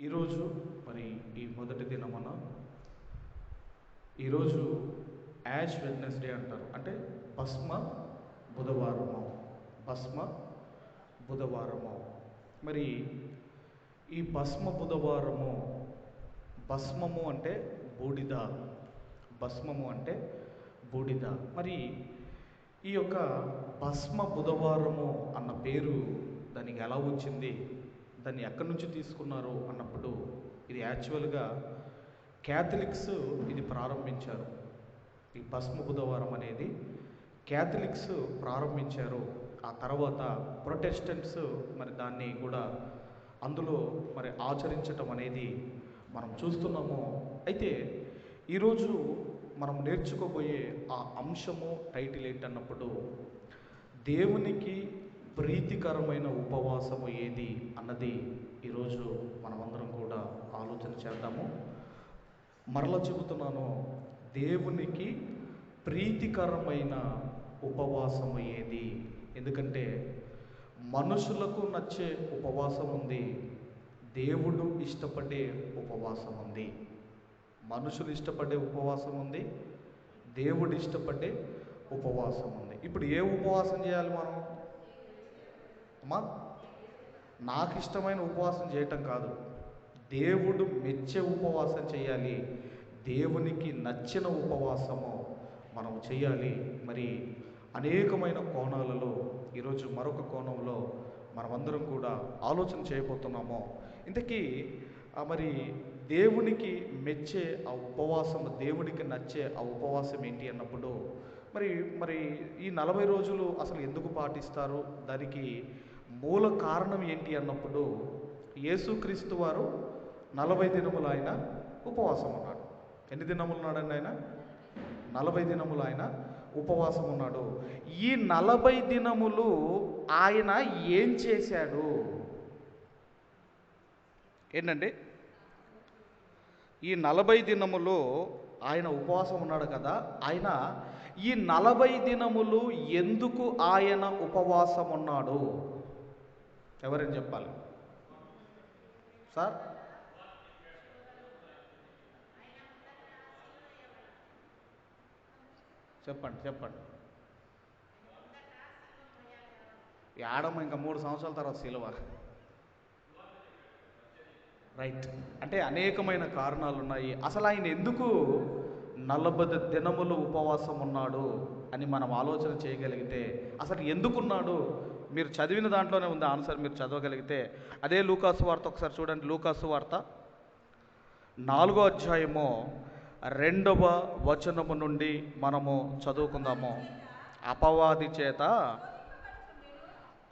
ఈరోజు మరి ఈ మొదటి దినమన ఈరోజు యాష్ వెడ్నెస్డే అంటారు. అంటే భస్మ బుధవారము. భస్మ బుధవారము. మరి ఈ భస్మ బుధవారము భస్మము అంటే బూడిద. భస్మము అంటే బూడిద. మరి ఈ యొక్క భస్మ బుధవారము అన్న పేరు దానికి ఎలా వచ్చింది? దాన్ని ఎక్కడి నుంచి తీసుకున్నారు అన్నప్పుడు ఇది యాక్చువల్గా క్యాథలిక్స్ ఇది ప్రారంభించారు. ఈ భస్మ బుధవారం అనేది క్యాథలిక్స్ ప్రారంభించారు. ఆ తర్వాత ప్రొటెస్టెంట్స్ మరి దాన్ని కూడా అందులో మరి ఆచరించటం అనేది మనం చూస్తున్నాము. అయితే ఈరోజు మనం నేర్చుకోబోయే ఆ అంశము టైటిల్ ఏంటన్నప్పుడు దేవునికి ప్రీతికరమైన ఉపవాసము ఏది అన్నది ఈరోజు మనమందరం కూడా ఆలోచన చేద్దాము. మరలా చెబుతున్నాను దేవునికి ప్రీతికరమైన ఉపవాసము ఏది? ఎందుకంటే మనుషులకు నచ్చే ఉపవాసం ఉంది దేవుడు ఇష్టపడే ఉపవాసం ఉంది. మనుషులు ఇష్టపడే ఉపవాసం ఉంది దేవుడు ఇష్టపడే ఉపవాసం ఉంది. ఇప్పుడు ఏ ఉపవాసం చేయాలి మనం? మా నాకు ఇష్టమైన ఉపవాసం చేయటం కాదు. దేవుడు మెచ్చే ఉపవాసం చేయాలి. దేవునికి నచ్చిన ఉపవాసము మనం చేయాలి. మరి అనేకమైన కోణాలలో ఈరోజు మరొక కోణంలో మనమందరం కూడా ఆలోచన చేయబోతున్నాము. ఇంతకీ ఆ మరి దేవునికి మెచ్చే ఆ ఉపవాసం దేవునికి నచ్చే ఆ ఉపవాసం ఏంటి అన్నప్పుడు మరి మరి ఈ నలభై రోజులు అసలు ఎందుకు పాటిస్తారు? దానికి మూల కారణం ఏంటి అన్నప్పుడు యేసుక్రీస్తు వారు నలభై దినములు ఆయన ఉపవాసం ఉన్నాడు. ఎన్ని దినములు ఉన్నాడండి ఆయన? నలభై దినములు ఆయన ఉపవాసం ఉన్నాడు. ఈ నలభై దినములు ఆయన ఏం చేశాడు? ఏంటండి? ఈ నలభై దినములు ఆయన ఉపవాసం ఉన్నాడు కదా ఆయన ఈ నలభై దినములు ఎందుకు ఆయన ఉపవాసం ఉన్నాడు? ఎవరని చెప్పాలి? సార్? చెప్పండి చెప్పండి. ఆడమ్మ ఇంకా మూడు సంవత్సరాల తర్వాత సిలువ. రైట్ అంటే అనేకమైన కారణాలు ఉన్నాయి. అసలు ఆయన ఎందుకు నలభై దినములు ఉపవాసం ఉన్నాడు అని మనం ఆలోచన చేయగలిగితే అసలు ఎందుకున్నాడు? మీరు చదివిన దాంట్లోనే ఉంది ఆన్సర్ మీరు చదవగలిగితే. అదే లూకాసు వార్త ఒకసారి చూడండి లూకాసు వార్త. నాలుగో అధ్యాయము రెండవ వచనము నుండి మనము చదువుకుందాము. అపవాది చేత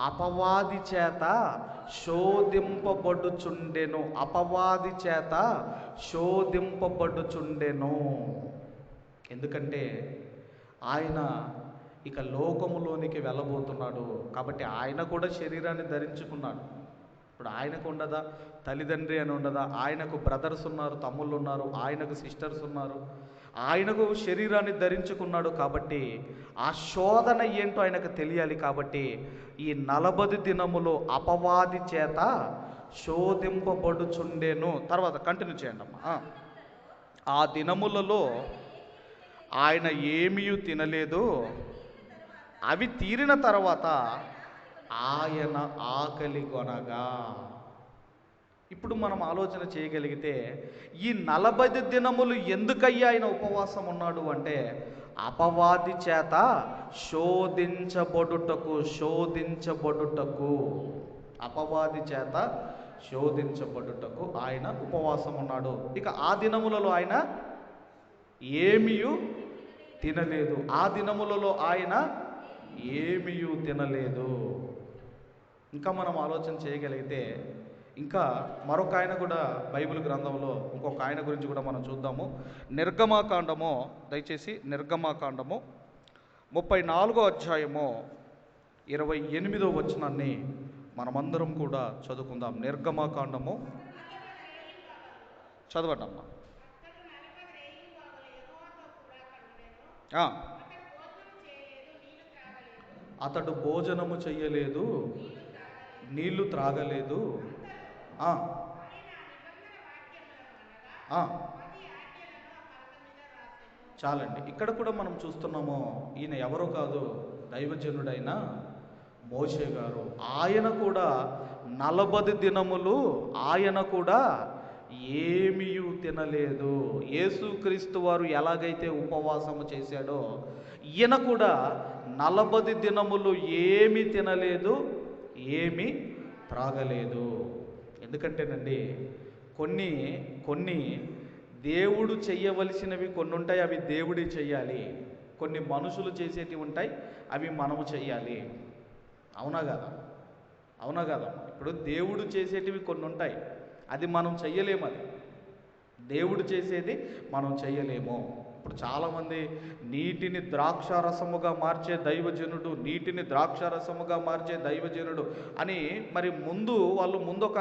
అపవాది చేత శోధింపబడుచుండెను. అపవాది చేత శోధింపబడుచుండెను. ఎందుకంటే ఆయన ఇక లోకములోనికి వెళ్ళబోతున్నాడు. కాబట్టి ఆయన కూడా శరీరాన్ని ధరించుకున్నాడు. ఇప్పుడు ఆయనకు ఉండదా? తల్లిదండ్రి అని ఉండదా? ఆయనకు బ్రదర్స్ ఉన్నారు తమ్ముళ్ళు ఉన్నారు ఆయనకు సిస్టర్స్ ఉన్నారు. ఆయనకు శరీరాన్ని ధరించుకున్నాడు కాబట్టి ఆ శోధన ఏంటో ఆయనకు తెలియాలి కాబట్టి ఈ నలభై దినములు అపవాది చేత శోధింపబడుచుండేను. తర్వాత కంటిన్యూ చేయండి అమ్మా. ఆ దినములలో ఆయన ఏమీ తినలేదు. అవి తీరిన తర్వాత ఆయన ఆకలి కొనగా. ఇప్పుడు మనం ఆలోచన చేయగలిగితే ఈ నలభై దినములు ఎందుకయ్యా ఆయన ఉపవాసం ఉన్నాడు అంటే అపవాది చేత శోధించబడుటకు శోధించబడుటకు అపవాది చేత శోధించబడుటకు ఆయన ఉపవాసం ఉన్నాడు. ఇక ఆ దినములలో ఆయన ఏమీ తినలేదు. ఆ దినములలో ఆయన ఏమియు తినలేదు. ఇంకా మనం ఆలోచన చేయగలిగితే ఇంకా మరొక ఆయన కూడా బైబిల్ గ్రంథంలో ఇంకొక ఆయన గురించి కూడా మనం చూద్దాము. నిర్గమాకాండము దయచేసి నిర్గమాకాండము ముప్పై నాలుగో అధ్యాయము ఇరవై ఎనిమిదో వచనాన్ని మనమందరం కూడా చదువుకుందాం. నిర్గమాకాండము చదవండమ్మా. ఆ. అతడు భోజనము చెయ్యలేదు నీళ్ళు త్రాగలేదు. చాలండి. ఇక్కడ కూడా మనం చూస్తున్నాము ఈయన ఎవరో కాదు దైవజనుడైన మోషే గారు. ఆయన కూడా నలభది దినములు ఆయన కూడా ఏమీ తినలేదు. యేసుక్రీస్తు వారు ఎలాగైతే ఉపవాసము చేశాడో ఈయన కూడా నలభై దినములు ఏమీ తినలేదు ఏమీ త్రాగలేదు. ఎందుకంటేనండి కొన్ని కొన్ని దేవుడు చేయవలసినవి కొన్ని ఉంటాయి అవి దేవుడే చేయాలి కొన్ని మనుషులు చేసేటివి ఉంటాయి అవి మనము చెయ్యాలి. అవునా కదా? అవునా కదా? ఇప్పుడు దేవుడు చేసేటివి కొన్ని ఉంటాయి అది మనం చెయ్యలేము అది. దేవుడు చేసేది మనం చెయ్యలేము. ఇప్పుడు చాలామంది నీటిని ద్రాక్షారసముగా మార్చే దైవజనుడు నీటిని ద్రాక్షారసముగా మార్చే దైవజనుడు అని మరి ముందు వాళ్ళు ముందు ఒక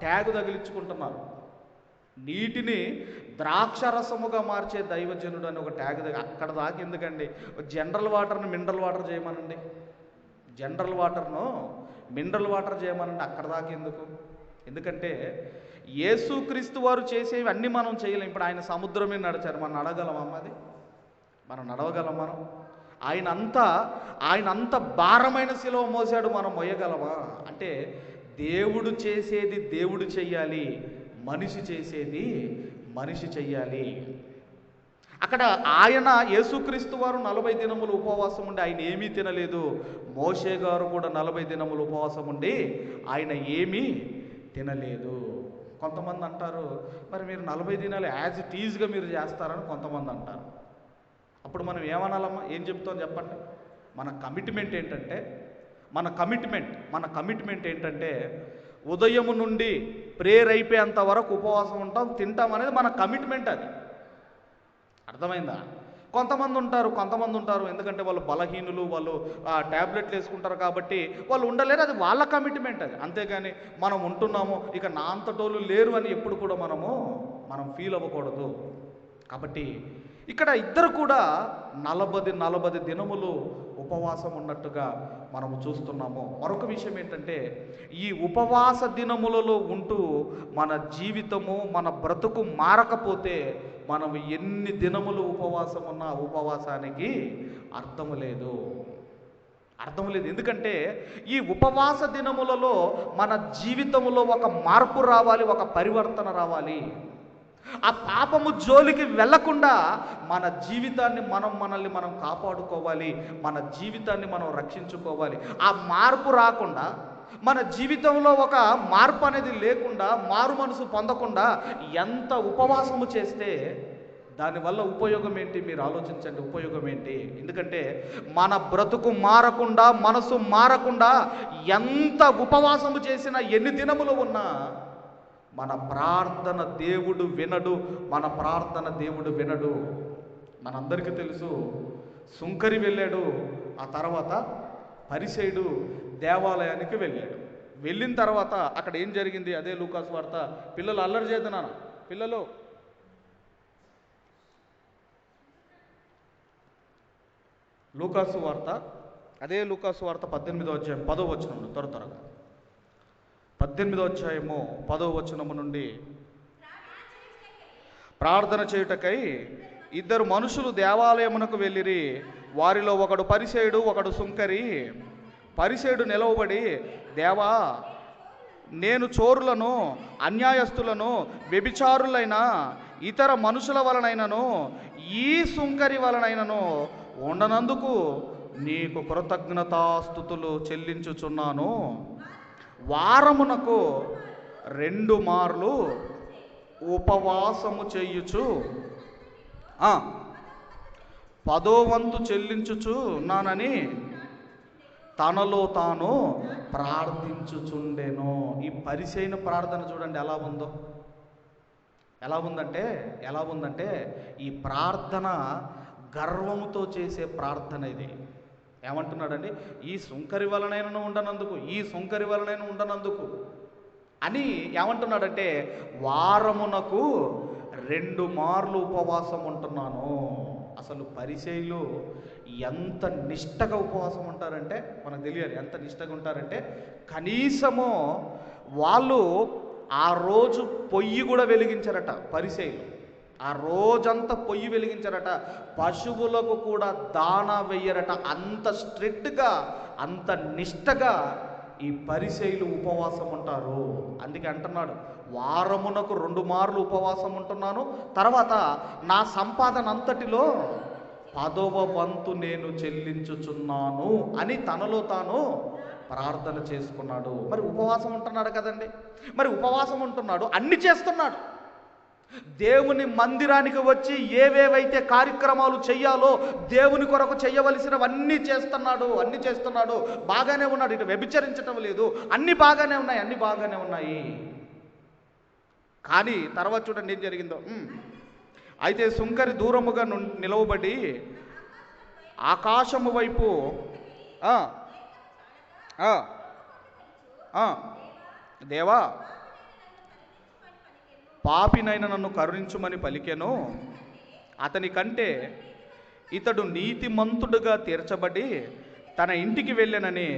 ట్యాగ్ తగిలించుకుంటున్నారు. నీటిని ద్రాక్షరసముగా మార్చే దైవజనుడు అని ఒక ట్యాగ్ దగ్గర అక్కడ దాకా ఎందుకండి? జనరల్ వాటర్ని మినరల్ వాటర్ చేయమనండి. జనరల్ వాటర్ను మినరల్ వాటర్ చేయమనండి అక్కడ దాకా ఎందుకు? ఎందుకంటే యేసుక్రీస్తు వారు చేసేవి అన్నీ మనం చేయలేం. ఇప్పుడు ఆయన సముద్రమే నడిచారు. మనం నడగలం అమ్మది మనం నడవగలం మనం. ఆయన అంతా ఆయన అంత భారమైన శిలువ మోసాడు మనం మొయ్యగలమా అంటే దేవుడు చేసేది దేవుడు చెయ్యాలి. మనిషి చేసేది మనిషి చెయ్యాలి. అక్కడ ఆయన యేసుక్రీస్తు వారు నలభై దినములు ఉపవాసం ఉండి ఆయన ఏమీ తినలేదు. మోషే గారు కూడా నలభై దినములు ఉపవాసం ఉండి ఆయన ఏమీ తినలేదు. కొంతమంది అంటారు మరి మీరు నలభై దినాలు యాజ్ ఇట్ ఈజ్గా మీరు చేస్తారని కొంతమంది అంటారు. అప్పుడు మనం ఏమనాలమ్మా? ఏం చెప్తాం చెప్పండి. మన కమిట్మెంట్ ఏంటంటే మన కమిట్మెంట్ మన కమిట్మెంట్ ఏంటంటే ఉదయం నుండి ప్రేయర్ అయిపోయేంత వరకు ఉపవాసం ఉంటాం తింటాం అనేది మన కమిట్మెంట్ అది. అర్థమైందా? కొంతమంది ఉంటారు కొంతమంది ఉంటారు. ఎందుకంటే వాళ్ళు బలహీనులు వాళ్ళు ట్యాబ్లెట్లు వేసుకుంటారు కాబట్టి వాళ్ళు ఉండలేరు. అది వాళ్ళ కమిట్మెంట్ అది. అంతేగాని మనం ఉంటున్నాము ఇక నా అంతటోళ్ళు లేరు అని ఎప్పుడు కూడా మనము మనం ఫీల్ అవ్వకూడదు. కాబట్టి ఇక్కడ ఇద్దరు కూడా నలభది నలభది దినములు ఉపవాసం ఉన్నట్టుగా మనము చూస్తున్నాము. మరొక విషయం ఏంటంటే ఈ ఉపవాస దినములలో ఉంటూ మన జీవితము మన బ్రతుకు మారకపోతే మనం ఎన్ని దినములు ఉపవాసం ఉన్నా ఉపవాసానికి అర్థం లేదు. అర్థం లేదు. ఎందుకంటే ఈ ఉపవాస దినములలో మన జీవితంలో ఒక మార్పు రావాలి ఒక పరివర్తన రావాలి. ఆ పాపము జోలికి వెళ్ళకుండా మన జీవితాన్ని మనం మనల్ని మనం కాపాడుకోవాలి మన జీవితాన్ని మనం రక్షించుకోవాలి. ఆ మార్పు రాకుండా మన జీవితంలో ఒక మార్పు అనేది లేకుండా మారు మనసు పొందకుండా ఎంత ఉపవాసము చేస్తే దానివల్ల ఉపయోగం ఏంటి? మీరు ఆలోచించండి ఉపయోగం ఏంటి? ఎందుకంటే మన బ్రతుకు మారకుండా మనసు మారకుండా ఎంత ఉపవాసము చేసినా ఎన్ని దినములు ఉన్నా మన ప్రార్థన దేవుడు వినడు మన ప్రార్థన దేవుడు వినడు. మనందరికీ తెలుసు సుంకరి వెళ్ళాడు ఆ తర్వాత పరిసేయుడు దేవాలయానికి వెళ్ళాడు. వెళ్ళిన తర్వాత అక్కడ ఏం జరిగింది? అదే లూకాస్ వార్త. పిల్లలు అల్లరి చేద్దానా పిల్లలు. లూకాసు వార్త అదే లూకాసు వార్త పద్దెనిమిదో అధ్యాయం పదో వచ్చినప్పుడు త్వర త్వరగా. పద్దెనిమిదో అధ్యాయము పదో వచనము నుండి ప్రార్థన చేయుటకై ఇద్దరు మనుషులు దేవాలయమునకు వెళ్ళిరి. వారిలో ఒకడు పరిసేయుడు ఒకడు సుంకరి. పరిసేయుడు నిలవబడి దేవా నేను చోరులను అన్యాయస్తులను వ్యభిచారులైన ఇతర మనుషుల వలనైనను ఈ సుంకరి వలనైనను ఉండనందుకు నీకు కృతజ్ఞతాస్థుతులు చెల్లించుచున్నాను. వారమునకు రెండు మార్లు ఉపవాసము చెయ్యుచు పదో వంతు చెల్లించుచు ఉన్నానని తనలో తాను ప్రార్థించుచుండెను. ఈ పరిశైన ప్రార్థన చూడండి ఎలా ఉందో. ఎలా ఉందంటే ఎలా ఉందంటే ఈ ప్రార్థన గర్వముతో చేసే ప్రార్థన ఇది. ఏమంటున్నాడండి? ఈ సుంకరి వలనైనా ఉండనందుకు ఈ సుంకరి వలనైనా ఉండనందుకు అని ఏమంటున్నాడంటే వారమునకు రెండు మార్లు ఉపవాసం ఉంటున్నాను. అసలు పరిచయలు ఎంత నిష్టగా ఉపవాసం ఉంటారంటే మనకు తెలియాలి ఎంత నిష్టగా ఉంటారంటే కనీసము వాళ్ళు ఆ రోజు పొయ్యి కూడా వెలిగించారట పరిసేయులు ఆ రోజంతా పొయ్యి వెలిగించారట. పశువులకు కూడా దానా వెయ్యరట అంత స్ట్రిక్ట్గా అంత నిష్టగా ఈ పరిశైలు ఉపవాసం ఉంటారు. అందుకే అంటున్నాడు వారమునకు రెండు మార్లు ఉపవాసం ఉంటున్నాను. తర్వాత నా సంపాదన అంతటిలో పదవ వంతు నేను చెల్లించుచున్నాను అని తనలో తాను ప్రార్థన చేసుకున్నాడు. మరి ఉపవాసం ఉంటున్నాడు కదండి. మరి ఉపవాసం ఉంటున్నాడు అన్ని చేస్తున్నాడు. దేవుని మందిరానికి వచ్చి ఏవేవైతే కార్యక్రమాలు చెయ్యాలో దేవుని కొరకు చేయవలసినవన్నీ చేస్తున్నాడు అన్ని చేస్తున్నాడు. బాగానే ఉన్నాడు. ఇటు వ్యభిచరించటం లేదు. అన్ని బాగానే ఉన్నాయి అన్ని బాగానే ఉన్నాయి. కానీ తర్వాత చూడండి ఏం జరిగిందో. అయితే సుంకరి దూరముగా నిలవబడి ఆకాశము వైపు దేవా పాపినైన నన్ను కరుణించుమని పలికెను అతని కంటే ఇతడు నీతిమంతుడుగా తీర్చబడి తన ఇంటికి వెళ్ళానని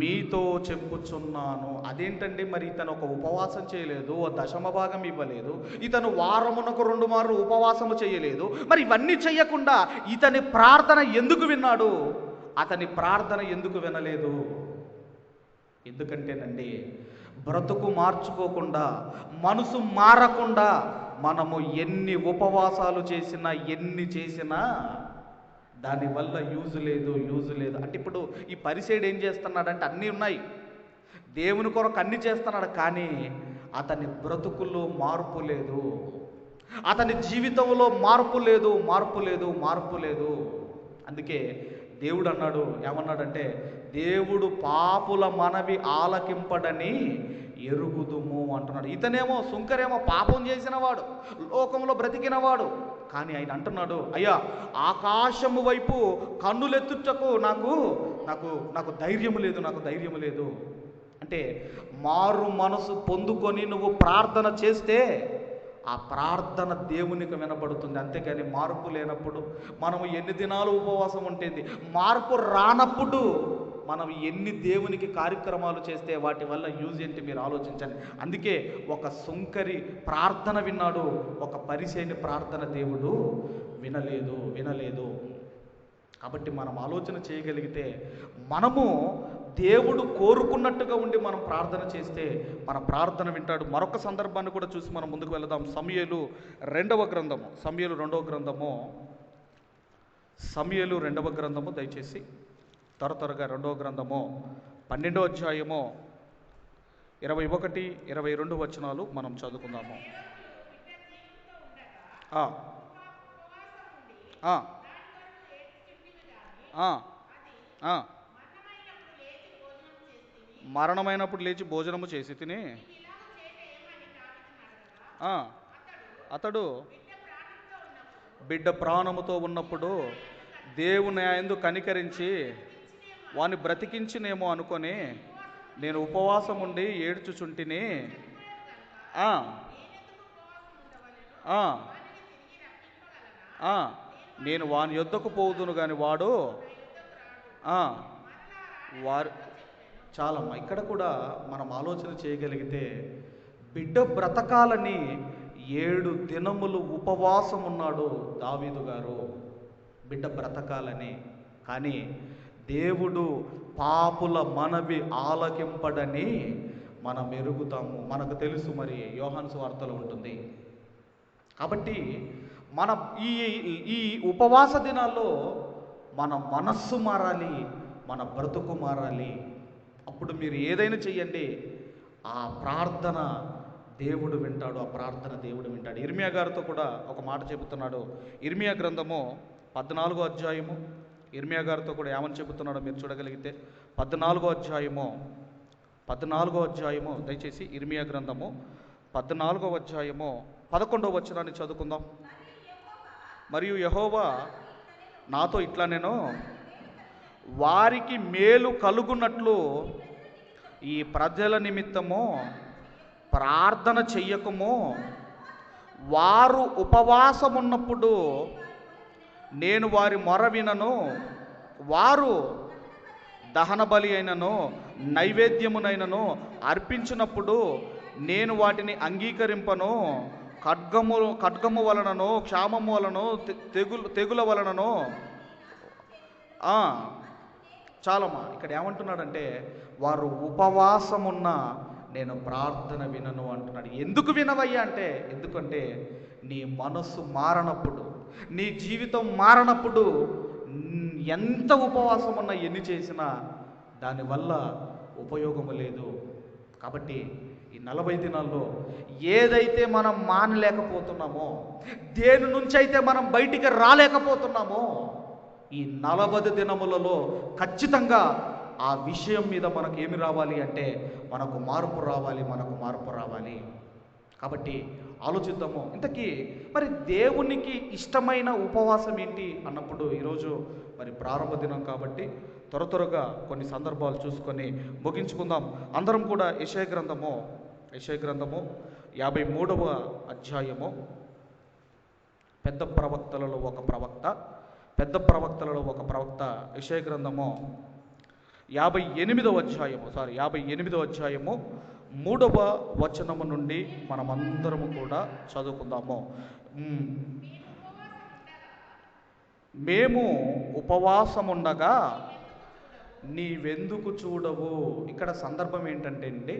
మీతో చెప్పుచున్నాను. అదేంటండి మరి ఇతను ఒక ఉపవాసం చేయలేదు ఓ దశమ భాగం ఇవ్వలేదు ఇతను వారమునకు రెండు మార్లు ఉపవాసము చేయలేదు. మరి ఇవన్నీ చేయకుండా ఇతని ప్రార్థన ఎందుకు విన్నాడు? అతని ప్రార్థన ఎందుకు వినలేదు? ఎందుకంటేనండి బ్రతుకు మార్చుకోకుండా మనసు మారకుండా మనము ఎన్ని ఉపవాసాలు చేసినా ఎన్ని చేసినా దానివల్ల యూజ్ లేదు యూజ్ లేదు. అంటే ఇప్పుడు ఈ పరిసేడు ఏం చేస్తున్నాడంటే అన్నీ ఉన్నాయి. దేవుని కొరకు అన్ని చేస్తున్నాడు కానీ అతని బ్రతుకుల్లో మార్పు లేదు. అతని జీవితంలో మార్పు లేదు మార్పు లేదు మార్పు లేదు. అందుకే దేవుడు అన్నాడు ఏమన్నాడంటే దేవుడు పాపుల మనవి ఆలకింపడని ఎరుగుదుము అంటున్నాడు. ఇతనేమో సుంకరేమో పాపం చేసినవాడు లోకంలో బ్రతికినవాడు కానీ ఆయన అంటున్నాడు అయ్యా ఆకాశము వైపు కన్నులెత్తుటకు నాకు నాకు నాకు ధైర్యం లేదు నాకు ధైర్యం లేదు. అంటే మారు మనసు పొందుకొని నువ్వు ప్రార్థన చేస్తే ఆ ప్రార్థన దేవునికి వినబడుతుంది. అంతేకాని మార్పు లేనప్పుడు మనము ఎన్ని దినాలు ఉపవాసం ఉంటుంది? మార్పు రానప్పుడు మనం ఎన్ని దేవునికి కార్యక్రమాలు చేస్తే వాటి వల్ల యూజ్ ఏంటి మీరు ఆలోచించండి. అందుకే ఒక సుంకరి ప్రార్థన విన్నాడు ఒక పరిసేని ప్రార్థన దేవుడు వినలేదు వినలేదు. కాబట్టి మనం ఆలోచన చేయగలిగితే మనము దేవుడు కోరుకున్నట్టుగా ఉండి మనం ప్రార్థన చేస్తే మన ప్రార్థన వింటాడు మరొక సందర్భాన్ని కూడా చూసి మనం ముందుకు వెళదాం సమయలు రెండవ గ్రంథము సమయలు రెండవ గ్రంథము సమయలు రెండవ గ్రంథము దయచేసి త్వర త్వరగా రెండవ గ్రంథము పన్నెండో అధ్యాయము ఇరవై ఒకటి ఇరవై రెండు వచనాలు మనం చదువుకుందాము ఆ. ఆ. ఆ. మరణమైనప్పుడు లేచి భోజనము చేసి తిని అతడు బిడ్డ ప్రాణముతో ఉన్నప్పుడు దేవుని ఎందు కనికరించి వాని బ్రతికించినేమో అనుకొని నేను ఉపవాసం ఉండి ఏడ్చుచుంటిని. నేను వాని యొద్దకు పోదును కానీ వాడు వారు చాలమ్మా. ఇక్కడ కూడా మనం ఆలోచన చేయగలిగితే బిడ్డ బ్రతకాలని ఏడు దినములు ఉపవాసం ఉన్నాడు దావీదు గారు. బిడ్డ బ్రతకాలని. కానీ దేవుడు పాపుల మనవి ఆలకింపడని మనం ఎరుగుతాము. మనకు తెలుసు మరి యోహాన్స్ వార్తలు ఉంటుంది. కాబట్టి మన ఈ ఈ ఉపవాస దినాల్లో మన మనస్సు మారాలి మన బ్రతుకు మారాలి. అప్పుడు మీరు ఏదైనా చెయ్యండి. ఆ ప్రార్థన దేవుడు వింటాడు ఆ ప్రార్థన దేవుడు వింటాడు. ఇర్మియా గారితో కూడా ఒక మాట చెబుతున్నాడు. ఇర్మియా గ్రంథము పద్నాలుగో అధ్యాయము. ఇర్మియా గారితో కూడా ఏమని చెబుతున్నాడో మీరు చూడగలిగితే పద్నాలుగో అధ్యాయము పద్నాలుగో అధ్యాయము దయచేసి ఇర్మియా గ్రంథము పద్నాలుగో అధ్యాయము పదకొండవ వచనాన్ని చదువుకుందాం. మరియు యహోవా నాతో ఇట్లా నేను వారికి మేలు కలుగునట్లు ఈ ప్రజల నిమిత్తము ప్రార్థన చెయ్యకము. వారు ఉపవాసమున్నప్పుడు నేను వారి మొర వినను వారు దహన బలి అయినను నైవేద్యమునైనను అర్పించినప్పుడు నేను వాటిని అంగీకరింపను. ఖడ్గము ఖడ్గము వలనను క్షామము వలనను తెగులు తెగుల వలనను చాలమ్మా ఇక్కడ ఏమంటున్నాడంటే వారు ఉపవాసమున్న నేను ప్రార్థన వినను అంటున్నాడు. ఎందుకు వినవయ్యా అంటే ఎందుకంటే నీ మనస్సు మారనప్పుడు నీ జీవితం మారనప్పుడు ఎంత ఉపవాసం ఉన్నా ఎన్ని చేసినా దానివల్ల ఉపయోగము లేదు. కాబట్టి ఈ నలభై దినాల్లో ఏదైతే మనం మానలేకపోతున్నామో దేని నుంచి అయితే మనం బయటికి రాలేకపోతున్నామో ఈ నలభై దినములలో ఖచ్చితంగా ఆ విషయం మీద మనకు ఏమి రావాలి అంటే మనకు మార్పు రావాలి మనకు మార్పు రావాలి. కాబట్టి ఆలోచిద్దాము. ఇంతకీ మరి దేవునికి ఇష్టమైన ఉపవాసం ఏంటి అన్నప్పుడు ఈరోజు మరి ప్రారంభ దినం కాబట్టి త్వర త్వరగా కొన్ని సందర్భాలు చూసుకొని ముగించుకుందాం. అందరం కూడా యశయ గ్రంథము యశయ గ్రంథము యాభై మూడవ అధ్యాయము. పెద్ద ప్రవక్తలలో ఒక ప్రవక్త పెద్ద ప్రవక్తలలో ఒక ప్రవక్త యశయ గ్రంథము యాభై ఎనిమిదవ అధ్యాయము సారీ యాభై ఎనిమిదవ అధ్యాయము మూడవ వచనము నుండి మనమందరము కూడా చదువుకుందాము. మేము ఉపవాసముండగా నీవెందుకు చూడవు? ఇక్కడ సందర్భం ఏంటంటే అండి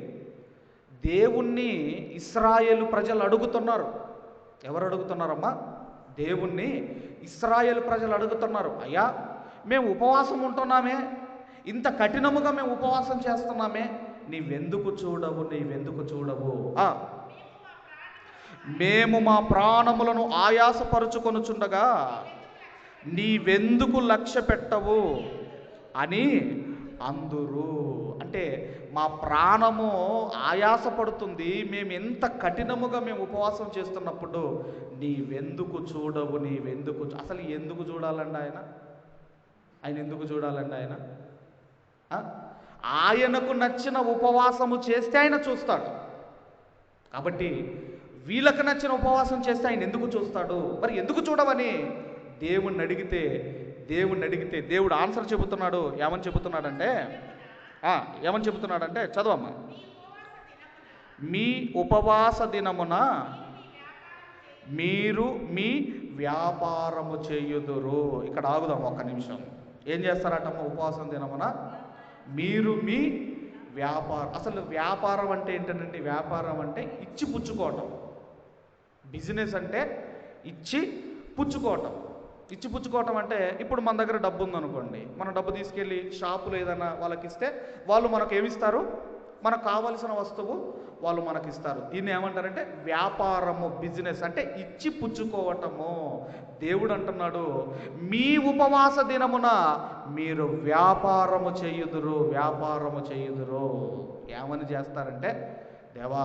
దేవుణ్ణి ఇస్రాయేలు ప్రజలు అడుగుతున్నారు. ఎవరు అడుగుతున్నారమ్మా? దేవుణ్ణి ఇస్రాయేల్ ప్రజలు అడుగుతున్నారు అయ్యా మేము ఉపవాసం ఉంటున్నామే ఇంత కఠినముగా మేము ఉపవాసం చేస్తున్నామే నీవెందుకు చూడవు నీవెందుకు చూడవు? మేము మా ప్రాణములను ఆయాసపరుచుకొనుచుండగా నీవెందుకు లక్ష్య పెట్టవు అని అందురు. అంటే మా ప్రాణము ఆయాసపడుతుంది. మేము ఎంత కఠినముగా మేము ఉపవాసం చేస్తున్నప్పుడు నీవెందుకు చూడవు నీవెందుకు అసలు ఎందుకు చూడాలండి ఆయన? ఆయన ఎందుకు చూడాలండి ఆయన? ఆయనకు నచ్చిన ఉపవాసము చేస్తే ఆయన చూస్తాడు. కాబట్టి వీళ్ళకు నచ్చిన ఉపవాసం చేస్తే ఆయన ఎందుకు చూస్తాడు? మరి ఎందుకు చూడవని దేవుణ్ణి అడిగితే దేవుణ్ణి అడిగితే దేవుడు ఆన్సర్ చెబుతున్నాడు ఏమని చెబుతున్నాడంటే ఏమని చెబుతున్నాడంటే చదవమ్మా. మీ ఉపవాస దినమున మీరు మీ వ్యాపారము చేయుదురు. ఇక్కడ ఆగుదాం ఒక్క నిమిషం. ఏం చేస్తారటమ్మ ఉపవాసం దినమున? మీరు మీ వ్యాపారం అసలు వ్యాపారం అంటే ఏంటంటే వ్యాపారం అంటే ఇచ్చి పుచ్చుకోవటం. బిజినెస్ అంటే ఇచ్చి పుచ్చుకోవటం. ఇచ్చి పుచ్చుకోవటం అంటే ఇప్పుడు మన దగ్గర డబ్బు ఉందనుకోండి. మనం డబ్బు తీసుకెళ్ళి షాపులో ఏదైనా వాళ్ళకి ఇస్తే వాళ్ళు మనకు ఏమిస్తారు మనకు కావలసిన వస్తువు వాళ్ళు మనకి ఇస్తారు దీన్ని ఏమంటారంటే వ్యాపారము బిజినెస్ అంటే ఇచ్చి పుచ్చుకోవటము దేవుడు అంటున్నాడు మీ ఉపవాస దినమున మీరు వ్యాపారము చేయుదురు వ్యాపారము చేయుదురు. ఏమని చేస్తారంటే దేవా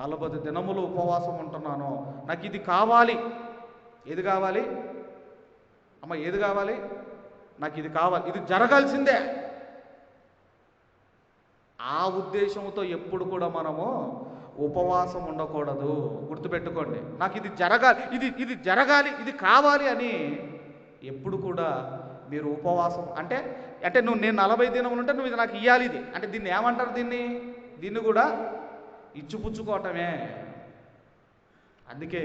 నలభై దినములు ఉపవాసం ఉంటున్నాను. నాకు ఇది కావాలి. ఏది కావాలి? అమ్మ ఏది కావాలి? నాకు ఇది కావాలి. ఇది జరగాల్సిందే. ఆ ఉద్దేశంతో ఎప్పుడు కూడా మనము ఉపవాసం ఉండకూడదు. గుర్తుపెట్టుకోండి. నాకు ఇది జరగాలి. ఇది ఇది జరగాలి. ఇది కావాలి అని ఎప్పుడు కూడా మీరు ఉపవాసం అంటే అంటే నువ్వు నేను నలభై దినములు ఉంటే నువ్వు ఇది నాకు ఇవ్వాలి ఇది. అంటే దీన్ని ఏమంటారు దీన్ని? దీన్ని కూడా ఇచ్చిపుచ్చుకోవటమే. అందుకే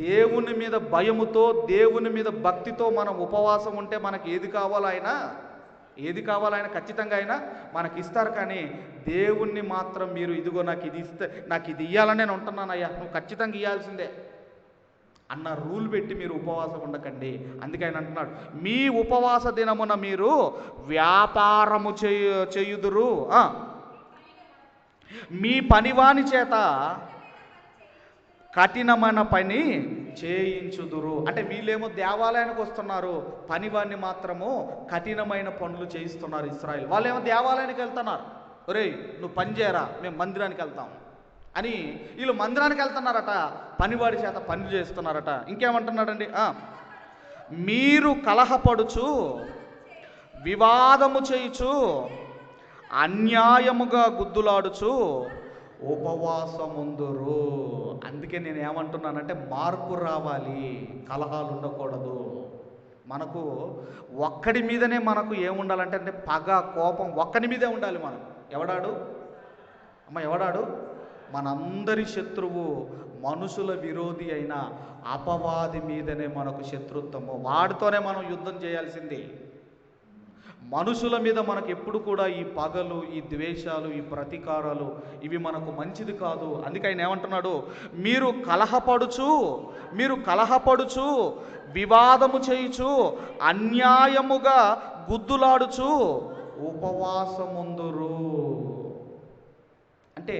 దేవుని మీద భయముతో దేవుని మీద భక్తితో మనం ఉపవాసం ఉంటే మనకి ఏది కావాలో ఆయన ఏది కావాలో ఆయన ఖచ్చితంగా ఆయన మనకి ఇస్తారు కానీ దేవుణ్ణి మాత్రం మీరు ఇదిగో నాకు ఇది ఇస్తే నాకు ఇది ఇవ్వాలని నేను ఉంటున్నానయ్యా నువ్వు ఖచ్చితంగా ఇవ్వాల్సిందే అన్న రూల్ పెట్టి మీరు ఉపవాసం ఉండకండి. అందుకే ఆయన అంటున్నాడు మీ ఉపవాస దినమున మీరు వ్యాపారము చేయు చేయుదురు. మీ పనివాని చేత కఠినమైన పని చేయించుదురు. అంటే వీళ్ళేమో దేవాలయానికి వస్తున్నారు పనివాన్ని మాత్రము కఠినమైన పనులు చేయిస్తున్నారు ఇస్రాయల్. వాళ్ళేమో దేవాలయానికి వెళ్తున్నారు. ఒరేయ్ నువ్వు పని చేయరా మేము మందిరానికి వెళ్తాం అని వీళ్ళు మందిరానికి వెళ్తున్నారట పనివాడి చేత పనులు చేస్తున్నారట. ఇంకేమంటున్నాడండి? మీరు కలహపడుచు వివాదము చేయుచు అన్యాయముగా గుద్దులాడుచు ఉపవాసముందురు. అందుకే నేను ఏమంటున్నానంటే మార్పు రావాలి కలహాలు ఉండకూడదు. మనకు ఒక్కడి మీదనే మనకు ఏముండాలంటే అంటే పగ కోపం ఒక్కడి మీదే ఉండాలి మనం. ఎవడాడు? అమ్మ ఎవడాడు? మనందరి శత్రువు మనుషుల విరోధి అయిన అపవాది మీదనే మనకు శత్రుత్వము. వాడితోనే మనం యుద్ధం చేయాల్సింది. మనుషుల మీద మనకు ఎప్పుడు కూడా ఈ పగలు ఈ ద్వేషాలు ఈ ప్రతీకారాలు ఇవి మనకు మంచిది కాదు. అందుకే ఆయన ఏమంటున్నాడు? మీరు కలహపడుచు మీరు కలహపడుచు వివాదము చేయుచు అన్యాయముగా గుద్దులాడుచు ఉపవాసముందురు. అంటే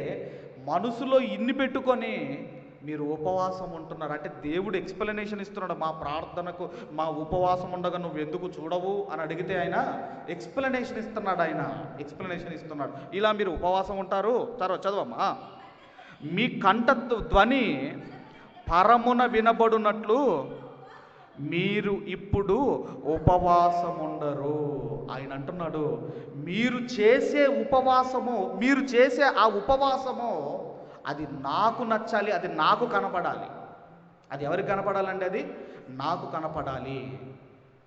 మనసులో ఇన్ని పెట్టుకొని మీరు ఉపవాసం ఉంటున్నారు. అంటే దేవుడు ఎక్స్ప్లెనేషన్ ఇస్తున్నాడు మా ప్రార్థనకు మా ఉపవాసం ఉండగా నువ్వు ఎందుకు చూడవు? అని అడిగితే ఆయన ఎక్స్ప్లెనేషన్ ఇస్తున్నాడు ఆయన. ఎక్స్ప్లెనేషన్ ఇస్తున్నాడు. ఇలా మీరు ఉపవాసం ఉంటారు? తర్వాత చదవమ్మా. మీ కంఠ ధ్వని పరమున వినబడునట్లు మీరు ఇప్పుడు ఉపవాసం ఉండరు. ఆయన అంటున్నాడు మీరు చేసే ఉపవాసము మీరు చేసే ఆ ఉపవాసము అది నాకు నచ్చాలి అది నాకు కనపడాలి. అది ఎవరికి కనపడాలండి అది? నాకు కనపడాలి.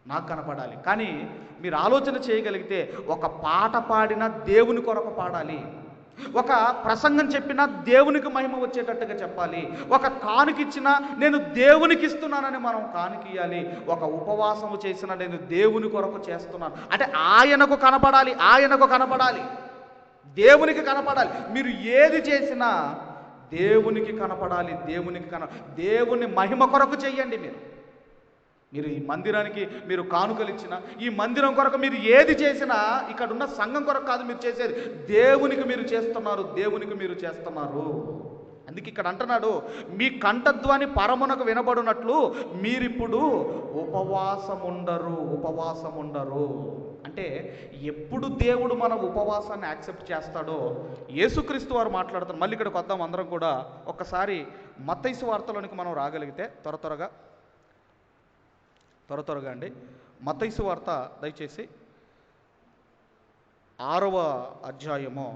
నాకు కనపడాలి. కానీ మీరు ఆలోచన చేయగలిగితే ఒక పాట పాడిన దేవుని కొరకు పాడాలి. ఒక ప్రసంగం చెప్పినా దేవునికి మహిమ వచ్చేటట్టుగా చెప్పాలి. ఒక కానుకిచ్చినా నేను దేవునికి ఇస్తున్నానని మనం కానుకియాలి ఒక ఉపవాసము చేసినా నేను దేవుని కొరకు చేస్తున్నాను. అంటే ఆయనకు కనపడాలి ఆయనకు కనపడాలి. దేవునికి కనపడాలి. మీరు ఏది చేసినా దేవునికి కనపడాలి దేవునికి కన దేవుని మహిమ కొరకు చెయ్యండి మీరు. మీరు ఈ మందిరానికి మీరు కానుకలు ఇచ్చిన ఈ మందిరం కొరకు మీరు ఏది చేసినా ఇక్కడ ఉన్న సంఘం కొరకు కాదు మీరు చేసేది. దేవునికి మీరు చేస్తున్నారు దేవునికి మీరు చేస్తున్నారు. అందుకే ఇక్కడ అంటున్నాడు మీ కంఠధ్వని పరమునకు వినబడినట్లు మీరిప్పుడు ఉపవాసం ఉండరు ఉపవాసం ఉండరు అంటే ఎప్పుడు దేవుడు మన ఉపవాసాన్ని యాక్సెప్ట్ చేస్తాడో యేసుక్రీస్తు వారు మాట్లాడుతారు మళ్ళీ ఇక్కడికి వద్దాం అందరం కూడా ఒక్కసారి మత్తైసు వార్తలోనికి మనం రాగలిగితే త్వర త్వరగా త్వర త్వరగా అండి మతైసు వార్త దయచేసి ఆరవ అధ్యాయము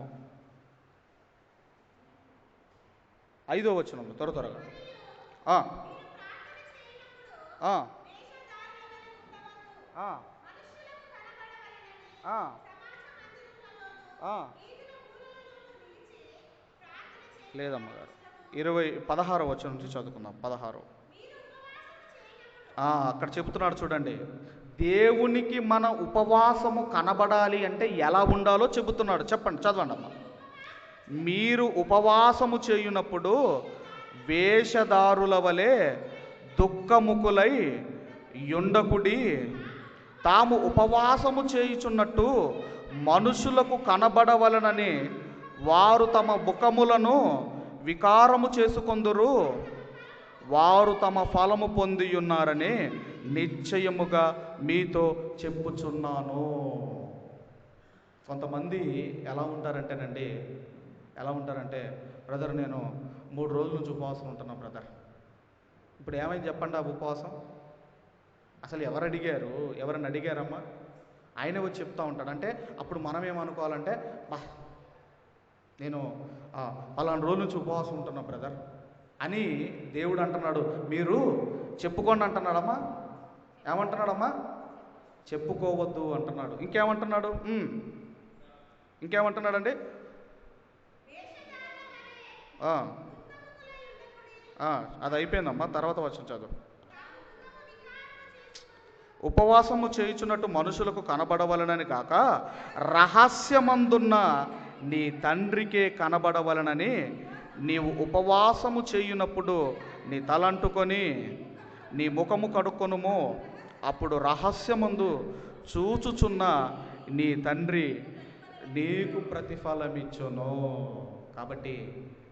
ఐదో వచనంలో త్వర త్వరగా ఆ. ఆ. లేదమ్మ గారు. ఇరవై పదహారు వచ్చిన నుంచి చదువుకుందాం. పదహారు. అక్కడ చెప్తున్నాడు చూడండి. దేవునికి మన ఉపవాసము కనబడాలి అంటే ఎలా ఉండాలో చెబుతున్నాడు. చెప్పండి చదవండి అమ్మ మీరు ఉపవాసము చేయునప్పుడు వేషధారుల వలె దుఃఖముకులై యుండకుడి తాము ఉపవాసము చేయుచున్నట్టు మనుషులకు కనబడవలనని వారు తమ ముఖములను వికారము చేసుకొందురు. వారు తమ ఫలము పొంది ఉన్నారని నిశ్చయముగా మీతో చెప్పుచున్నాను. కొంతమంది ఎలా ఉంటారంటేనండి ఎలా ఉంటారంటే బ్రదర్ నేను మూడు రోజుల నుంచి ఉపవాసం ఉంటున్నా బ్రదర్. ఇప్పుడు ఏమైంది చెప్పండి ఆ ఉపవాసం? అసలు ఎవరు అడిగారు? ఎవరిని అడిగారమ్మా? ఆయన వచ్చి చెప్తా ఉంటాడు. అంటే అప్పుడు మనం ఏమనుకోవాలంటే బా నేను ఆ, పలానా నుంచి ఉపవాసం ఉంటున్నా బ్రదర్ అని దేవుడు అంటున్నాడు. మీరు చెప్పుకోండి అంటున్నాడమ్మా. ఏమంటున్నాడమ్మా? చెప్పుకోవద్దు అంటున్నాడు. ఇంకేమంటున్నాడు? ఇంకేమంటున్నాడండి? అది అయిపోయిందమ్మా. తర్వాత వచ్చిన చదువు. ఉపవాసము చేయుచున్నట్టు మనుషులకు కనబడవలనని కాక రహస్యమందున్న నీ తండ్రికే కనబడవలనని నీవు ఉపవాసము చేయునప్పుడు నీ తలంటుకొని నీ ముఖము కడుక్కొనుము అప్పుడు రహస్యమందు చూచుచున్న నీ తండ్రి నీకు ప్రతిఫలమిచ్చును. కాబట్టి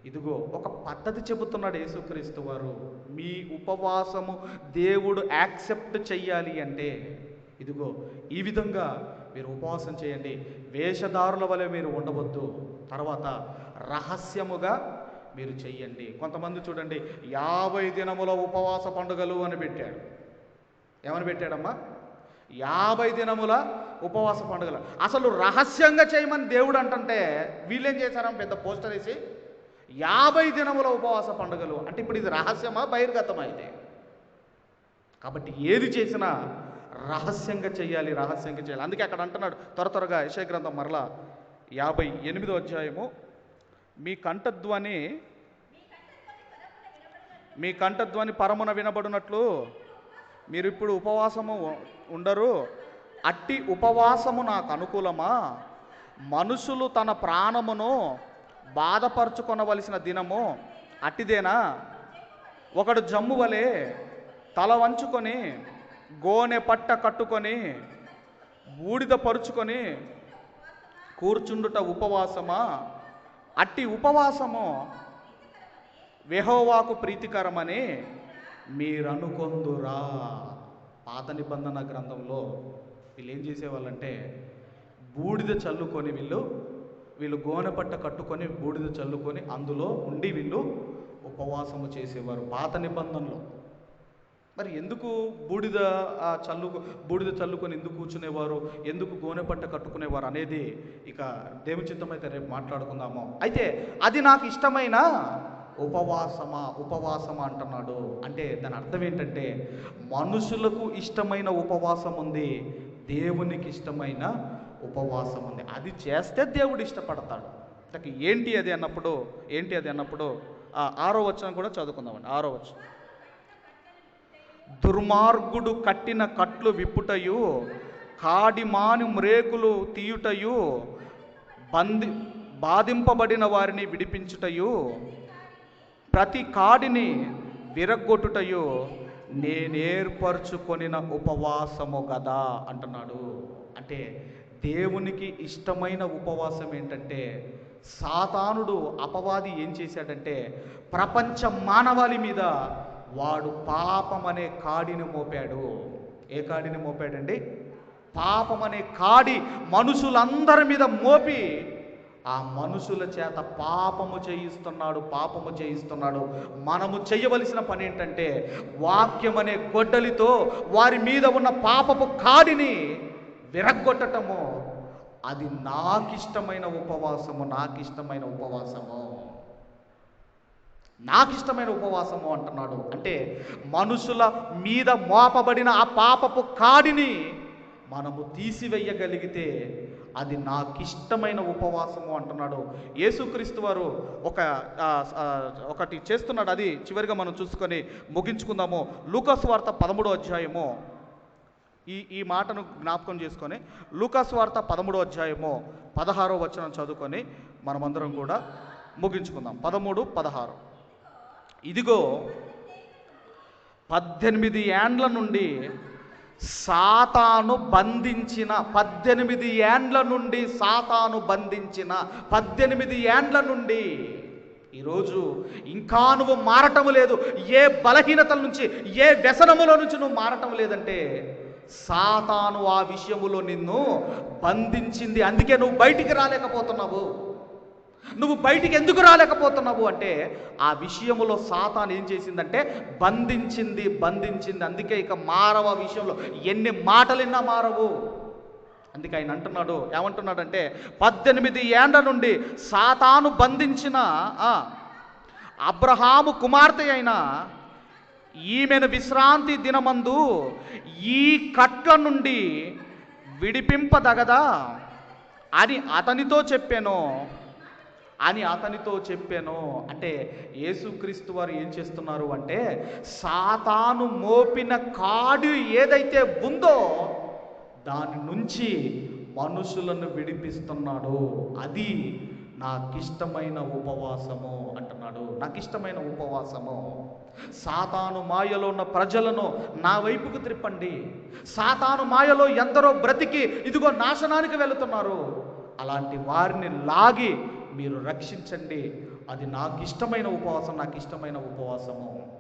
ఇదిగో ఒక పద్ధతి చెబుతున్నాడు యేసుక్రీస్తు వారు మీ ఉపవాసము దేవుడు యాక్సెప్ట్ చెయ్యాలి అంటే ఇదిగో ఈ విధంగా మీరు ఉపవాసం చేయండి. వేషధారుల వలె మీరు ఉండవద్దు. తర్వాత రహస్యముగా మీరు చెయ్యండి. కొంతమంది చూడండి యాభై దినముల ఉపవాస పండుగలు అని పెట్టాడు. ఏమని పెట్టాడమ్మా? యాభై దినముల ఉపవాస పండుగలు. అసలు రహస్యంగా చేయమని దేవుడు అంటుంటే వీళ్ళేం చేశారమ్మ? పెద్ద పోస్టర్ వేసి యాభై దినముల ఉపవాస పండుగలు. అంటే ఇప్పుడు ఇది రహస్యమా బహిర్గతమా ఇది కాబట్టి ఏది చేసినా రహస్యంగా చేయాలి రహస్యంగా చేయాలి. అందుకే అక్కడ అంటున్నాడు త్వర త్వరగా యశయ గ్రంథం మరలా యాభై ఎనిమిదో అధ్యాయము. మీ కంఠధ్వని మీ కంఠధ్వని పరమున వినబడినట్లు మీరు ఇప్పుడు ఉపవాసము ఉండరు. అట్టి ఉపవాసము నాకు అనుకూలమా? మనుషులు తన ప్రాణమును బాధపరచుకొనవలసిన దినము అట్టిదేనా? ఒకడు జమ్ము వలె తల వంచుకొని గోనె పట్ట కట్టుకొని బూడిద పరుచుకొని కూర్చుండుట ఉపవాసమా? అట్టి ఉపవాసము వెహోవాకు ప్రీతికరమని మీరనుకొందురా. పాత నిబంధన గ్రంథంలో వీళ్ళు ఏం చేసేవాళ్ళంటే బూడిద చల్లుకొని వీళ్ళు వీళ్ళు గోనెపట్ట కట్టుకొని బూడిద చల్లుకొని అందులో ఉండి వీళ్ళు ఉపవాసము చేసేవారు పాత నిబంధనలో. మరి ఎందుకు బూడిద చల్లు బూడిద చల్లుకొని ఎందుకు కూర్చునేవారు? ఎందుకు గోనెపట్ట కట్టుకునేవారు అనేది ఇక దేవుని చిత్తమైతే అయితే రేపు మాట్లాడుకుందాము. అయితే అది నాకు ఇష్టమైన ఉపవాసమా ఉపవాసమా అంటున్నాడు. అంటే దాని అర్థం ఏంటంటే మనుషులకు ఇష్టమైన ఉపవాసం ఉంది దేవునికి ఇష్టమైన ఉపవాసం ఉంది అది చేస్తే దేవుడు ఇష్టపడతాడు. ఇక ఏంటి అది అన్నప్పుడు ఏంటి అది అన్నప్పుడు ఆ ఆరో వచనం కూడా చదువుకుందామండి. ఆరో వచనం. దుర్మార్గుడు కట్టిన కట్లు విప్పుటయు కాడిమాని మ్రేకులు తీయుటయు బంది బాధింపబడిన వారిని విడిపించుటయు ప్రతి కాడిని విరగ్గొట్టుటయు నేనేర్పరచుకొనిన ఉపవాసము గదా అంటున్నాడు. అంటే దేవునికి ఇష్టమైన ఉపవాసం ఏంటంటే సాతానుడు అపవాది ఏం చేశాడంటే ప్రపంచ మానవాళి మీద వాడు పాపం అనే కాడిని మోపాడు. ఏ కాడిని మోపాడండి? పాపం అనే కాడి మనుషులందరి మీద మోపి ఆ మనుషుల చేత పాపము చేయిస్తున్నాడు పాపము చేయిస్తున్నాడు. మనము చేయవలసిన పని ఏంటంటే వాక్యం అనే గొడ్డలితో వారి మీద ఉన్న పాపపు కాడిని విరగ్గొట్టటము అది నాకిష్టమైన ఉపవాసము నాకిష్టమైన ఉపవాసము. నాకిష్టమైన ఉపవాసము అంటున్నాడు. అంటే మనుషుల మీద మోపబడిన ఆ పాపపు కాడిని మనము తీసివేయగలిగితే అది నాకిష్టమైన ఉపవాసము అంటున్నాడు. యేసుక్రీస్తు వారు ఒక ఒకటి చేస్తున్నాడు. అది చివరిగా మనం చూసుకొని ముగించుకుందాము. లూకస్ వార్త పదమూడో అధ్యాయము. ఈ ఈ మాటను జ్ఞాపకం చేసుకొని లూకాస్ వార్త పదమూడో అధ్యాయము పదహారో వచనం చదువుకొని మనమందరం కూడా ముగించుకుందాం. పదమూడు పదహారు. ఇదిగో పద్దెనిమిది ఏండ్ల నుండి సాతాను బంధించిన పద్దెనిమిది ఏండ్ల నుండి సాతాను బంధించిన పద్దెనిమిది ఏండ్ల నుండి ఈరోజు ఇంకా నువ్వు మారటం లేదు. ఏ బలహీనతల నుంచి ఏ వ్యసనముల నుంచి నువ్వు మారటం లేదంటే సాతాను ఆ విషయములో నిన్ను బంధించింది. అందుకే నువ్వు బయటికి రాలేకపోతున్నావు. నువ్వు బయటికి ఎందుకు రాలేకపోతున్నావు అంటే ఆ విషయములో సాతాన్ ఏం చేసిందంటే బంధించింది బంధించింది. అందుకే ఇక మారవ విషయంలో ఎన్ని మాటలున్నా మారవు. అందుకే ఆయన అంటున్నాడు ఏమంటున్నాడంటే పద్దెనిమిది ఏండ్ల నుండి సాతాను బంధించిన అబ్రహాము కుమార్తె అయిన ఈమెను విశ్రాంతి దినమందు ఈ కట్ల నుండి విడిపింపదగదా అని అతనితో చెప్పాను. అని అతనితో చెప్పాను. అంటే యేసుక్రీస్తు వారు ఏం చేస్తున్నారు అంటే సాతాను మోపిన కాడు ఏదైతే ఉందో దాని నుంచి మనుషులను విడిపిస్తున్నాడు. అది నాకిష్టమైన ఉపవాసము అంటున్నాడు. నాకిష్టమైన ఉపవాసము. సాతాను మాయలో ఉన్న ప్రజలను నా వైపుకు త్రిప్పండి. సాతాను మాయలో ఎందరో బ్రతికి ఇదిగో నాశనానికి వెళుతున్నారు. అలాంటి వారిని లాగి మీరు రక్షించండి. అది నాకు ఇష్టమైన ఉపవాసం నాకు ఇష్టమైన ఉపవాసము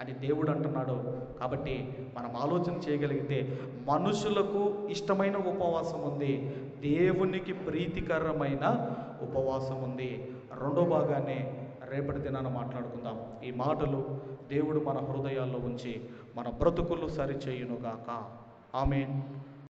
అని దేవుడు అంటున్నాడు. కాబట్టి మనం ఆలోచన చేయగలిగితే మనుషులకు ఇష్టమైన ఉపవాసం ఉంది. దేవునికి ప్రీతికరమైన ఉపవాసం ఉంది రెండో భాగాన్ని రేపటి దినాన మాట్లాడుకుందాం. ఈ మాటలు దేవుడు మన హృదయాల్లో ఉంచి మన బ్రతుకులు సరిచేయునుగాక. ఆమెన్.